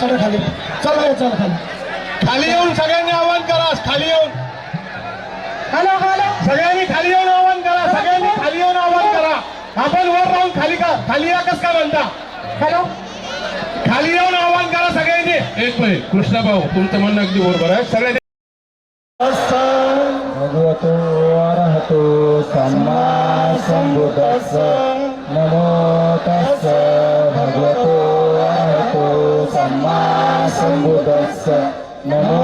चला खाली. चला या चला खाली. खाली येऊन सगळ्यांनी आवाहन करा खाली येऊन. Hello hello. सगळ्यांनी खाली येऊन आवाहन करा सगळ्यांनी खाली येऊन आवाहन करा. आपण वर राहून खाली का खाली या कस का म्हणता? हॅलो. खाली येऊन आवाहन करा सगळ्यांनी. एक मिनिट कृष्णाभाऊ तुमचं म्हणणं अगदी बरोबर आहे. सगळ्यांनी भगवतो अरहतो सम्मा सम्बुद्धस्स नमो नमो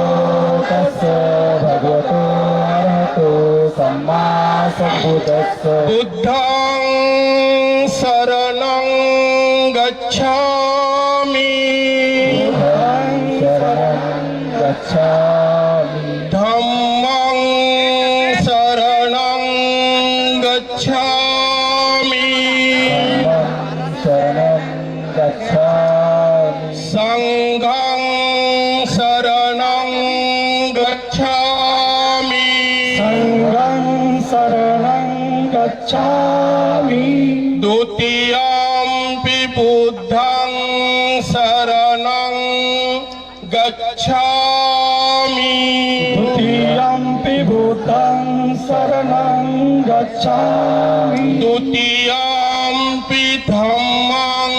तस्स भगवतो अरहतो सम्मा सम्बुद्धस्स बुद्धं शरणं गच्छामि गच्छामि द्वितीयम्पि धम्मं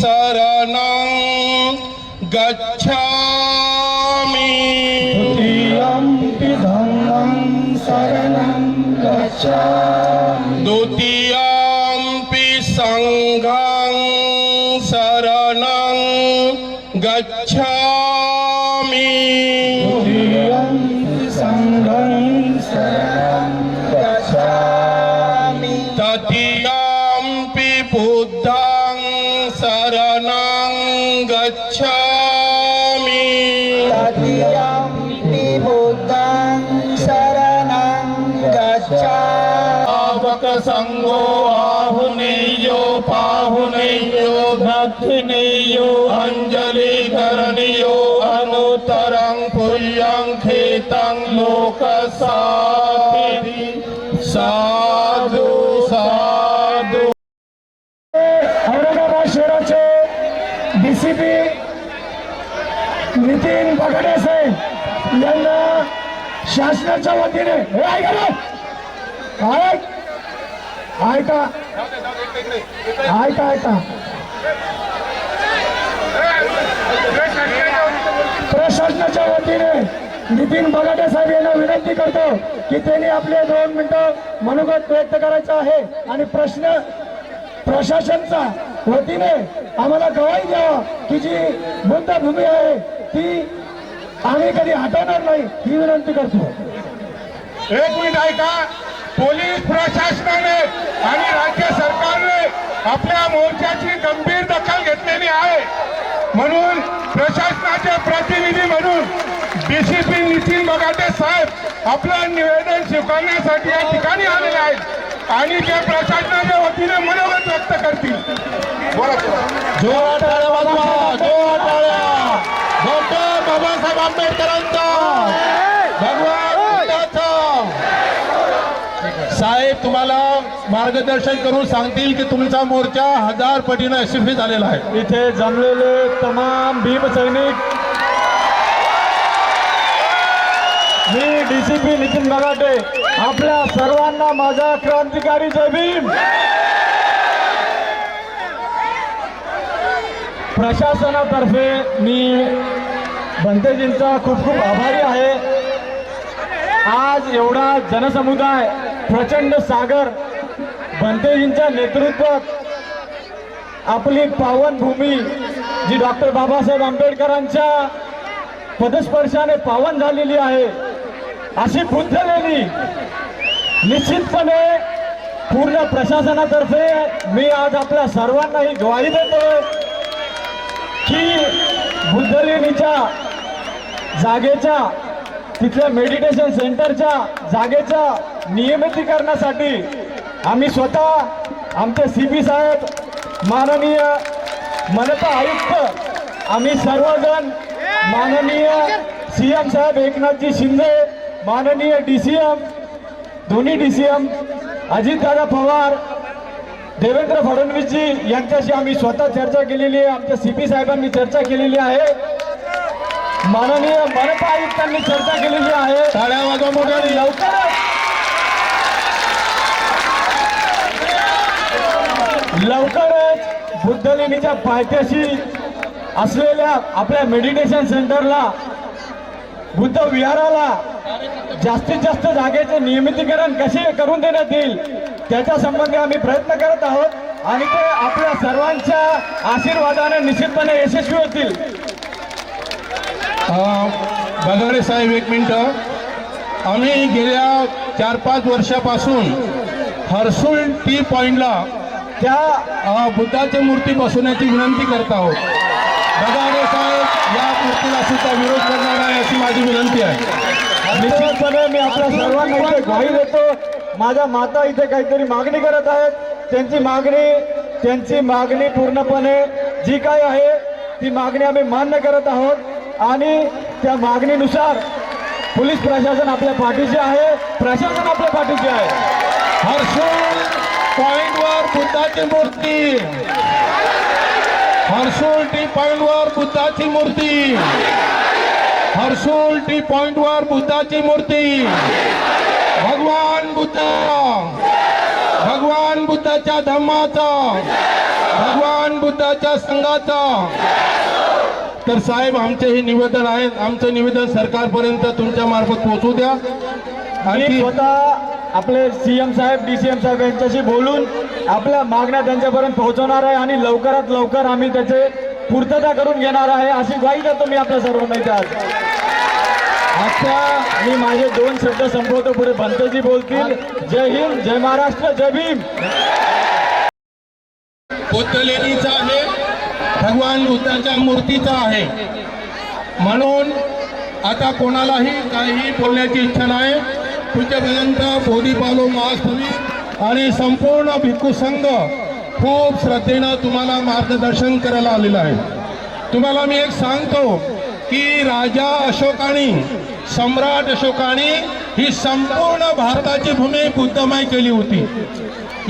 शरणं गच्छामि। द्वितीयम्पि धम्मं शरणं गच्छामि। संगो आहुनेयो पाहुनेयो भक्तिनेयो अंजलि करणियो अनुतरं पुल्यं खेतं लोक साधु साधु औरंगाबाद शहराचे डीसीपी नितीन बगाडे साहेब यांना शासनाच्या वतीने हे ऐका ऐका ऐका ऐका प्रशासनाच्या वतीने नितीन बगाटे साहेब यांना विनंती करतो की त्यांनी आपले दोन मिनिटं मनोगत व्यक्त करायचं आहे. आणि प्रश्न प्रशासनचा वतीने आम्हाला गवाही द्यावा की जी बुद्धभूमी आहे ती आम्ही कधी हटवणार नाही ही विनंती करतो. एक मिनिट ऐका पोलीस प्रशासनाने आणि राज्य सरकारने आपल्या मोर्चाची गंभीर दखल घेतलेली आहे. म्हणून प्रशासनाचे प्रतिनिधी म्हणून डीसीपी नितीन बगाटे साहेब आपलं निवेदन स्वीकारण्यासाठी या ठिकाणी आलेले आहेत आणि ते प्रशासनाच्या वतीने मनोगत व्यक्त करतील. बाबासाहेब आंबेडकरांचा भगवान बुद्धाचा साहेब तुम्हाला मार्गदर्शन करून सांगतील की तुमचा मोर्चा हजार पटीनं यशस्वी झालेला आहे. इथे जमलेले तमाम भीम सैनिक मी डीसीपी नितीन बगाटे आपल्या सर्वांना माझा क्रांतिकारी जय भीम. प्रशासनातर्फे मी बनतेजींचा खूप खूप आभारी आहे. आज एवढा जनसमुदाय प्रचंड सागर बनतेजींच्या नेतृत्वात आपली पावनभूमी जी डॉक्टर बाबासाहेब आंबेडकरांच्या पदस्पर्शाने पावन झालेली आहे अशी बुद्धलेली निश्चितपणे पूर्ण प्रशासनातर्फे मी आज आपल्या सर्वांना ही ग्वाही देतो की बुद्धलेणीच्या जागेच्या तिथल्या मेडिटेशन सेंटरच्या जागेच्या नियमितीकरणासाठी आम्ही स्वतः आमचे सी पी साहेब माननीय मनपा आयुक्त आम्ही सर्वजण माननीय सी एम साहेब एकनाथजी शिंदे माननीय डी सी एम दोन्ही D C M Ajitdada Pawar Devendra Fadnavisji यांच्याशी आम्ही स्वतः चर्चा केलेली आहे आमच्या सीपी साहेबांनी चर्चा केलेली आहे. माननीय मनपा आयुक्तांनी चर्चा केलेली आहे. लवकरच लवकरच बुद्धलेणीच्या पायथ्याशी असलेल्या आपल्या मेडिटेशन सेंटरला बुद्ध विहाराला जास्तीत जास्त जागेचे नियमितीकरण कसे करून देण्यात येईल त्याच्या संबंधी आम्ही प्रयत्न करत आहोत. आणि ते आपल्या सर्वांच्या आशीर्वादाने निश्चितपणे यशस्वी होतील. बगाडे साहेब एक मिनिट. आम्ही गेल्या चार पाच वर्षापासून हर्सुल टी पॉइंटला त्या अ, बुद्धाची मूर्ती बसवण्याची विनंती करत आहोत. बगाडे साहेब या मूर्तीला सुद्धा विरोध करणार नाही अशी माझी विनंती आहे. निश्चितपणे मी आपल्या सर्वांना इथे ग्वाही देतो. माझ्या माता इथे काहीतरी मागणी करत आहेत. त्यांची मागणी त्यांची मागणी पूर्णपणे जी काय आहे ती मागणी आम्ही मान्य करत आहोत. आणि त्या मागणीनुसार पोलीस प्रशासन आपल्या पाठीशी आहे. प्रशासन आपल्या पाठीशी आहे. हर्सुल पॉइंटवर बुद्धाची मूर्ती. हर्सुल टी पॉइंटवर बुद्धाची मूर्ती. हर्सुल टी पॉइंटवर बुद्धाची मूर्ती. भगवान बुद्ध. भगवान बुद्धाच्या धम्माचा भगवान बुद्धाच्या संघाचा. तर साहेब आमचे हे निवेदन आहे आमचं निवेदन सरकारपर्यंत तुमच्या मार्फत पोहोचू द्या. मी आणखी स्वतः आपले सी एम साहेब डी सी एम साहेब यांच्याशी बोलून आपल्या मागण्या त्यांच्यापर्यंत पोहोचवणार आहे आणि लवकरात लवकर आम्ही त्याचे पूर्तता करून घेणार आहे अशी ग्वाही देतो मी आपल्या सर्वांना इथे आज. आता मी माझे दोन शब्द संपवतो पुढे भंतजी बोलतील. जय हिंद जय महाराष्ट्र जय भीम. बुद्ध आहे भगवान बुद्धाच्या मूर्तीचा आहे. म्हणून आता कोणालाही काहीही बोलण्याची इच्छा नाही. तुमच्यापर्यंत बोधीपालो महास्थवी आणि संपूर्ण भिक्खू संघ खूप श्रद्धेनं तुम्हाला मार्गदर्शन करायला आलेलं आहे. तुम्हाला मी एक सांगतो की राजा अशोकानी सम्राट अशोकानी ही संपूर्ण भारताची भूमी बुद्धमय केली होती.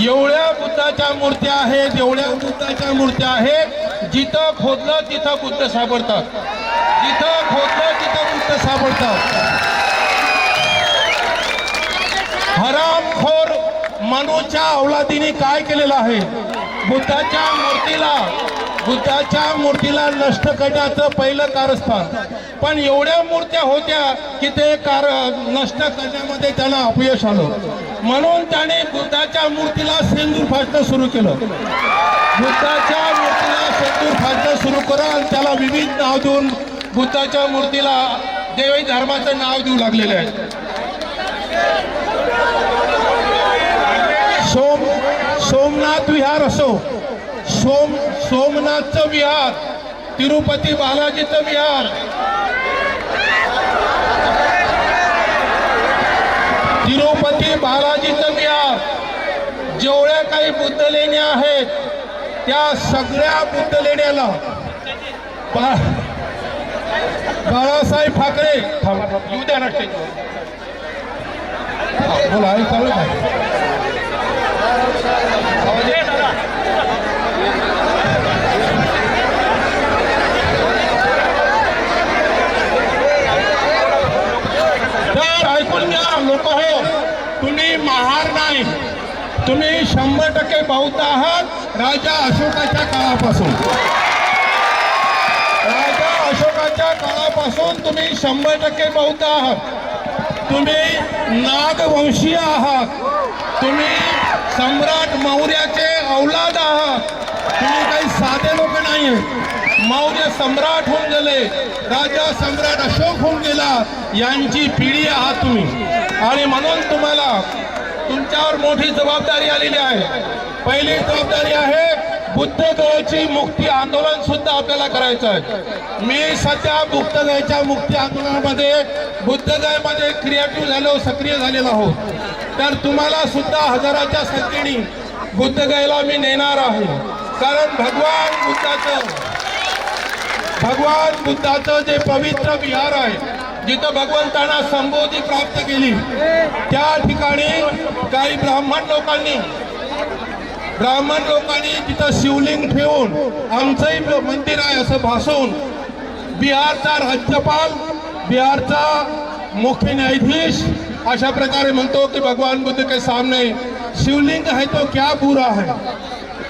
एवढ्या बुद्धाच्या मूर्त्या आहेत एवढ्या बुद्धाच्या मूर्त्या आहेत जिथं खोदलं तिथं बुद्ध सापडतात. जिथं खोदलं तिथं बुद्ध सापडतात. हरामखोर मनूच्या अवलादीने काय केलेलं आहे? बुद्धाच्या मूर्तीला बुद्धाच्या मूर्तीला नष्ट करण्याचं पहिलं कारस्थान. पण एवढ्या मूर्त्या होत्या की ते कार नष्ट करण्यामध्ये त्यांना अपयश आलं. म्हणून त्याने बुद्धाच्या मूर्तीला सेंदूर फाटणं सुरू केलं. बुद्धाच्या मूर्तीला सेंदूर फाटणं सुरू करून आणि त्याला विविध नाव देऊन बुद्धाच्या मूर्तीला देवी धर्माचं नाव देऊ लागलेले आहे. सोम सोमनाथ विहार असो. सोम सोमनाथचं विहार तिरुपती बालाजीचं विहार. तिरुपती बालाजीचं विहार. जेवढ्या काही बुद्ध लेण्या आहेत त्या सगळ्या बुद्ध लेण्याला बाळासाहेब ठाकरे येऊ द्या ना बोला चालू आहे लोक हो तुम्ही महार नाही. तुम्ही शंभर टक्के बौद्ध आहात राजा अशोकाच्या काळापासून. राजा अशोकाच्या काळापासून तुम्ही शंभर टक्के बौद्ध आहात. तुम्ही नागवंशीय आहात. तुम्ही सम्राट मौर्याचे औलाद आहात. तुम्ही काही साधे लोक नाही मौर्य सम्राट होऊन गेले. राजा सम्राट अशोक होऊन गेला. यांची पिढी आहात तुम्ही. आणि म्हणून तुम्हाला तुमच्यावर मोठी जबाबदारी आलेली आहे. पहिली जबाबदारी आहे बुद्धगयाची मुक्ती आंदोलन सुद्धा आपल्याला करायचं आहे. मी सध्या बुद्धगयाच्या मुक्ती आंदोलनामध्ये बुद्धगयामध्ये क्रिएटिव्ह झालो सक्रिय झालेलो आहोत. तर तुम्हाला सुद्धा हजाराच्या संख्येने बुद्धगयाला मी नेणार आहे. कारण भगवान बुद्धाचं भगवान बुद्धाचं जे पवित्र विहार आहे जिथं भगवंतांना संबोधी प्राप्त केली त्या ठिकाणी काही ब्राह्मण लोकांनी ब्राह्मण लोकांनी तिथं शिवलिंग ठेवून आमचंही मंदिर आहे असं भासवून बिहारचा राज्यपाल बिहारचा मुख्य न्यायाधीश अशा प्रकारे म्हणतो की भगवान बुद्ध के सामने शिवलिंग है तो क्या बुरा है?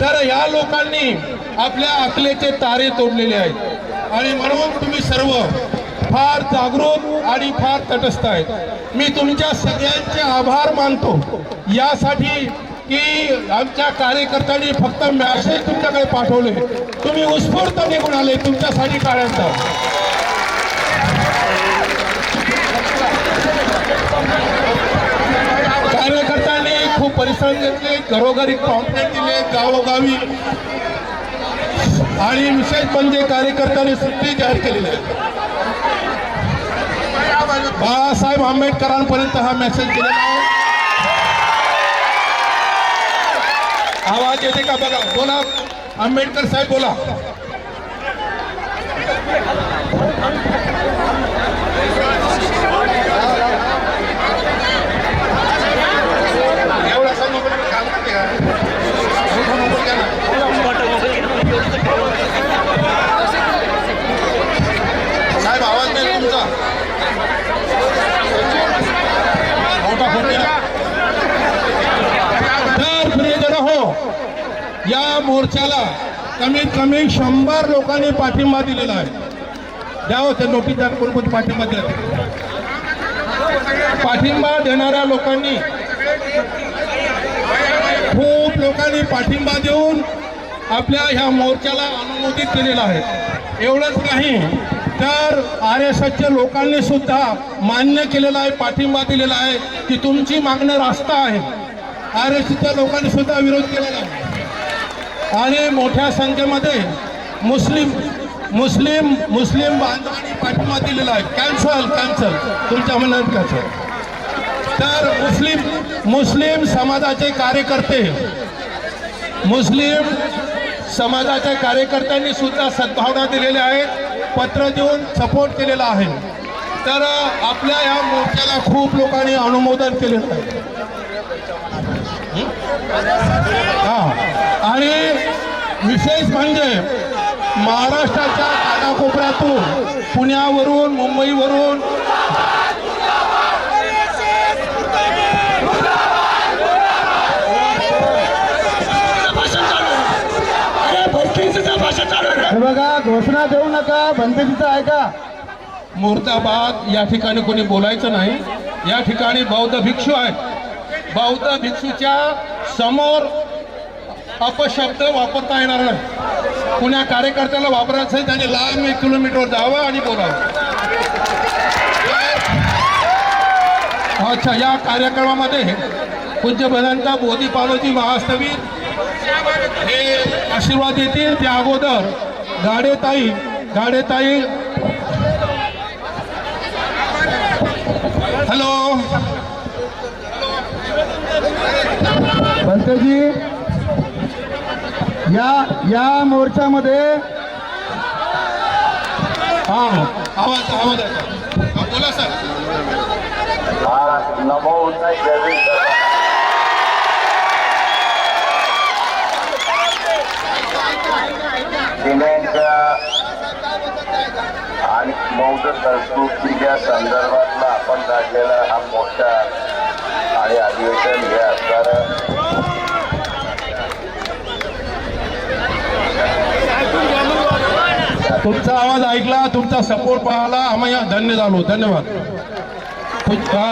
तर या लोकांनी आपल्या अकलेचे तारे तोडलेले आहेत. आणि म्हणून तुम्ही सर्व फार जागरूक आणि फार तटस्थ आहेत. मी तुमच्या सगळ्यांचे आभार मानतो. यासाठी की आमच्या कार्यकर्त्यांनी फक्त मॅसेज तुमच्याकडे पाठवले. तुम्ही उत्स्फूर्त निघून आले तुमच्यासाठी काढायचा कार्यकर्त्यांनी खूप परिश्रम घेतले घरोघरी कॉम्प्लेट दिले गावोगावी. आणि विशेष म्हणजे कार्यकर्त्यांनी सुट्टी जाहीर केलेली आहे. बाळासाहेब आंबेडकरांपर्यंत हा मेसेज दिलेला आहे. आवाज येते का बघा? बोला. आंबेडकर साहेब बोला एवढा सा मोबाईल घालते का? मोठा मोबाईल घ्या ना. साहेब आवाज नाही तुमचा मोठा फोन द्या. तर प्रियजन हो या मोर्चाला कमीत कमी शंभर लोकांनी पाठिंबा दिलेला आहे. द्यावं हो, ते नोटीसदार कोणकोण पाठिंबा दिला पाठिंबा देणाऱ्या लोकांनी खूप लोकांनी पाठिंबा देऊन आपल्या ह्या मोर्चाला अनुमोदित केलेला आहे. एवढंच नाही तर आर एस एसच्या लोकांनी सुद्धा मान्य केलेलं आहे पाठिंबा दिलेला आहे की तुमची मागणं रास्ता आहे. आर एस एसच्या लोकांनी सुद्धा विरोध केलेला आहे. आणि मोठ्या संख्येमध्ये मुस्लिम मुस्लिम मुस्लिम बांधवांनी पाठिंबा दिलेला आहे. कॅन्सल कॅन्सल तुमच्या म्हणण्यात कॅन्सल तर मुस्लिम मुस्लिम समाजाचे कार्यकर्ते मुस्लिम समाजाच्या कार्यकर्त्यांनी सुद्धा सद्भावना दिलेल्या आहेत पत्र देऊन सपोर्ट केलेला आहे. तर आपल्या या मोर्चाला खूप लोकांनी अनुमोदन केलेलं आहे. हा. आणि विशेष म्हणजे महाराष्ट्राच्या कानाकोपऱ्यातून पुण्यावरून मुंबईवरून हे बघा घोषणा देऊ नका बंदकीचं ऐका. मुर्दाबाद या ठिकाणी कोणी बोलायचं नाही. या ठिकाणी बौद्ध भिक्षू आहेत. बौद्ध भिक्षूच्या समोर अपशब्द वापरता येणार नाही. कुण्या कार्यकर्त्याला वापरायचं असेल त्याने लांब एक किलोमीटर जावं आणि बोलावं. अच्छा या कार्यक्रमामध्ये पूज्य भदंता बोधी पालोजी महास्तवीर हे आशीर्वाद देतील. त्या अगोदर गाडेताई गाडेताई. हॅलो. बंतेजी या या मोर्चामध्ये हा आवाज आवाज ऐका. बोला सर नमो उन्नत जैविक सिमेंटच्या आणि बौद्ध संस्कृतीच्या संदर्भातला आपण काढलेला हा मोठा आणि अधिवेशन हे असणार तुमचा आवाज ऐकला तुमचा सपोर्ट पाहला आम्ही धन्य झालो धन्यवाद.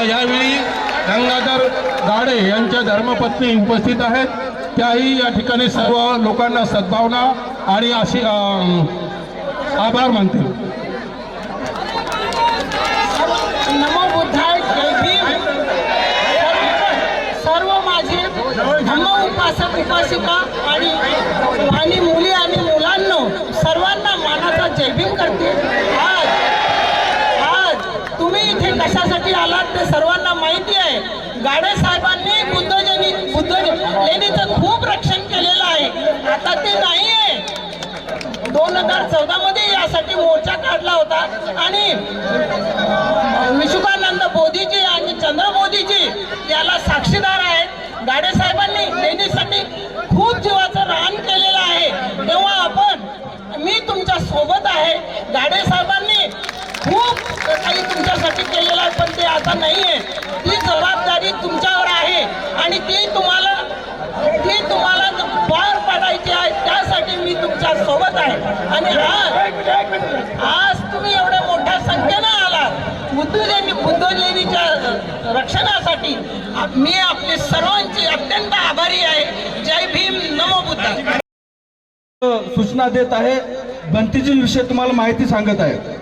यावेळी गंगाधर गाडे यांच्या धर्मपत्नी उपस्थित आहेत. त्याही या ठिकाणी सर्व लोकांना सद्भावना आणि अशी आभार मानतील नमो बुद्धाय सर्व माझे धम्म उपासक उपासिका आणि आणि मुली आणि मुलांनो सर्वांना मानाचा करते. आज आज तुम्ही इथे कशासाठी आलात ते सर्वांना माहिती आहे. गाडे साहेबांनी बुद्धजनी बुद्ध लेणीचं खूप रक्षण केलेलं आहे. आता ते नाही आहे दोन हजार चौदा मध्ये यासाठी मोर्चा काढला होता. आणि विशुकानंद मोदीजी आणि चंद्र मोदीजी याला साक्षीदार आहेत. गाडे साहेबांनी लेणीसाठी खूप आणि आज आज तुम्ही एवढ्या मोठ्या संख्येनं आलात. बुद्धलेनी बुद्धलेनीच्या रक्षणासाठी मी आपले सर्वांची अत्यंत आभारी आहे. जय भीम. नमो बुद्ध. सूचना देत आहे. विषय तुम्हाला माहिती सांगत आहे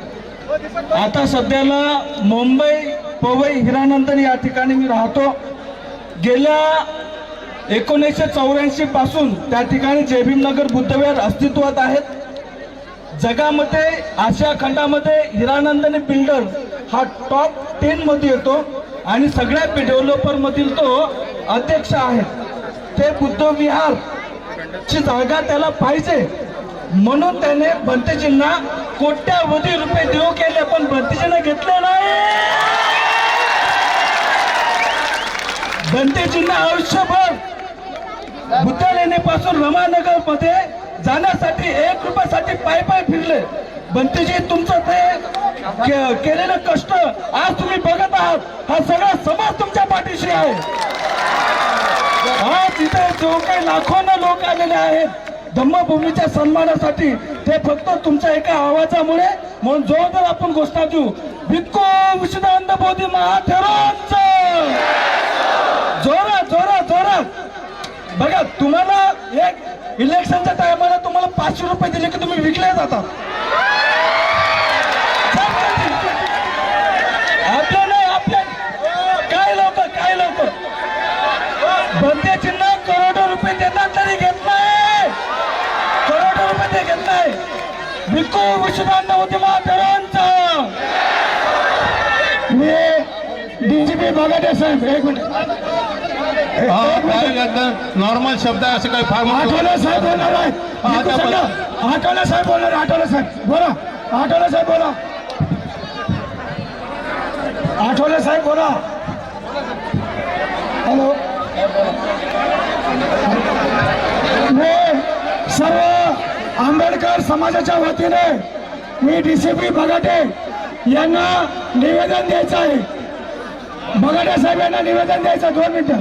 आता सध्याला मुंबई पवई हिरानंदन या ठिकाणी मी राहतो. गेल्या एकोणीसशे चौऱ्याऐंशी पासून त्या ठिकाणी जयभीमनगर बुद्धविहार अस्तित्वात आहेत. जगामध्ये आशिया खंडामध्ये हिरानंदने बिल्डर हा टॉप टेन मध्ये येतो आणि सगळ्या डेव्हलपर मधील तो अध्यक्ष आहे. ते बुद्धविहार ची जागा त्याला पाहिजे. म्हणून त्याने बंतेजींना कोट्यावधी रुपये देऊ केले पण बंतेजींना घेतले नाही. बंतेजींना आयुष्यभर बुद्धालेणीपासून रमानगरमध्ये जाण्यासाठी एक रुपयासाठी पाय पाय फिरले. बंतीजी तुमचं ते के- केलेलं कष्ट आज तुम्ही बघत आहात. हा सगळा समाज तुमच्या पाठीशी आहे. आज इथे जो काही लाखोनं लोक आलेले आहेत धम्मभूमीच्या सन्मानासाठी ते फक्त तुमच्या एका आवाजामुळे म्हणून जोरदार आपण घोषणा देऊ. भिक्को विष्णानंद बोधी महाथेरांचं! जोरा जोरा जोरात! बघा तुम्हाला एक इलेक्शनच्या टायमाला तुम्हाला पाचशे रुपये दिले की तुम्ही विकले जातात. आपल्या नाही आपल्या काय लोक काय लोक बंदे चिन्ह करोडो रुपये देतात तरी घेत नाही. करोडो रुपये ते घेत नाही. विकू विश्वनाथ होते महाराजांचा मी डीजीपी बघाटे साहेब. एक मिनिट. नॉर्मल शब्द आहे असं काही फार आठवले साहेब बोलणार आहे. आठवले साहेब बोलणार आठवले साहेब. बोला. आठवले साहेब बोला. आठवले साहेब बोला. हॅलो. मी सर्व आंबेडकर समाजाच्या वतीने मी डी सी पी बगाटे यांना निवेदन द्यायचं आहे. बगाटे साहेब यांना निवेदन द्यायचं दोन मिनिटं.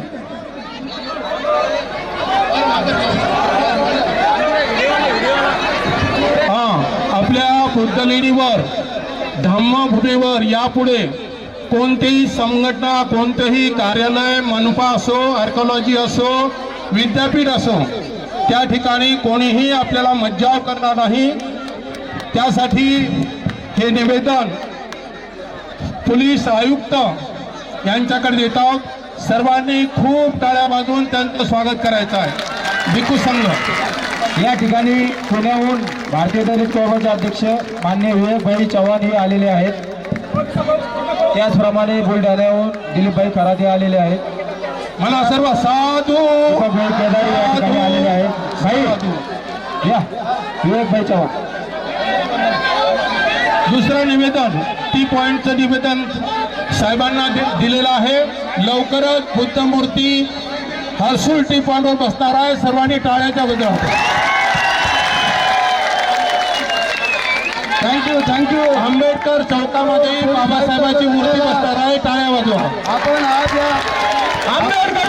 आपल्या बुद्धलेणीवर धम्मभूमीवर यापुढे कोणतीही संघटना कोणतेही कार्यालय मनपा असो आर्कॉलॉजी असो विद्यापीठ असो त्या ठिकाणी कोणीही आपल्याला मज्जाव करणार नाही. त्यासाठी हे निवेदन पोलीस आयुक्त यांच्याकडे देत आहोत सर्वांनी खूप टाळ्या वाजवून त्यांचं स्वागत करायचं आहे. भिक्खू संघ. या ठिकाणी पुण्याहून भारतीय दलित चळवळीचे अध्यक्ष मान्य विवेकभाई चव्हाण हे आलेले आहेत. त्याचप्रमाणे बुलढाण्याहून दिलीपभाई खराते आलेले आहेत. मला सर्व साधू केदारी या ठिकाणी आलेले आहेत. भाई या विवेकभाई चव्हाण. दुसरं निवेदन टी पॉइंटचं निवेदन साहेबांना दिलेलं आहे. लवकरच बुद्ध मूर्ती हर्सुल टी पॉइंटवर बसणार आहे. सर्वांनी टाळ्याच्या गजरात थँक्यू थँक्यू आंबेडकर चौकामध्ये बाबासाहेबांची मूर्ती बसणार आहे. टाळ्या वाजवा. आपण आज आंबेडकर